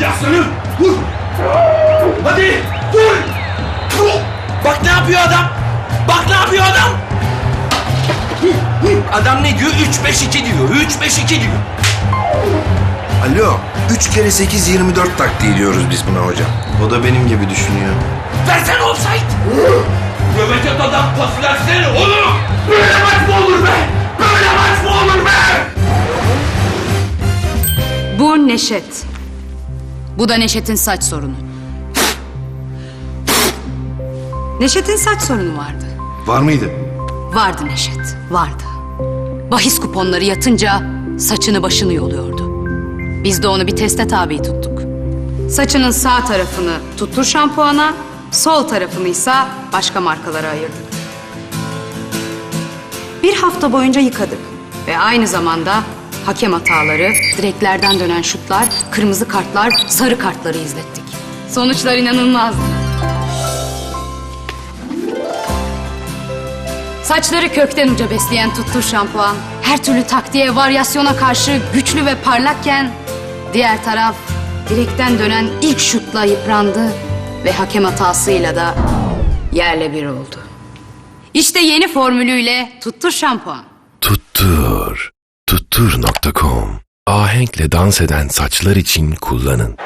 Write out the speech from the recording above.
Yaslanın! Vur! Hadi! Vur! Bak ne yapıyor adam! Bak ne yapıyor adam! Adam ne diyor? 3-5-2 diyor. 3-5-2 diyor. Alo, 3 kere 8 24 taktiği diyoruz biz buna hocam. O da benim gibi düşünüyor. Versene offside! Göbek adam pas versene oğlum! Böyle maç mı olur be? Böyle maç mı olur be? Bu Neşet. Bu da Neşet'in saç sorunu. Neşet'in saç sorunu vardı. Var mıydı? Vardı Neşet, vardı. Bahis kuponları yatınca saçını başını yoluyordu. Biz de onu bir teste tabi tuttuk. Saçının sağ tarafını tuttur şampuana, sol tarafını ise başka markalara ayırdık. Bir hafta boyunca yıkadık ve aynı zamanda hakem hataları, direklerden dönen şutlar, kırmızı kartlar, sarı kartları izlettik. Sonuçlar inanılmazdı. Saçları kökten uca besleyen tuttur şampuan, her türlü taktiğe, varyasyona karşı güçlü ve parlakken, diğer taraf direkten dönen ilk şutla yıprandı ve hakem hatasıyla da yerle bir oldu. İşte yeni formülüyle tuttur şampuan. Tuttur. Tuttur.com Ahenkle dans eden saçlar için kullanın.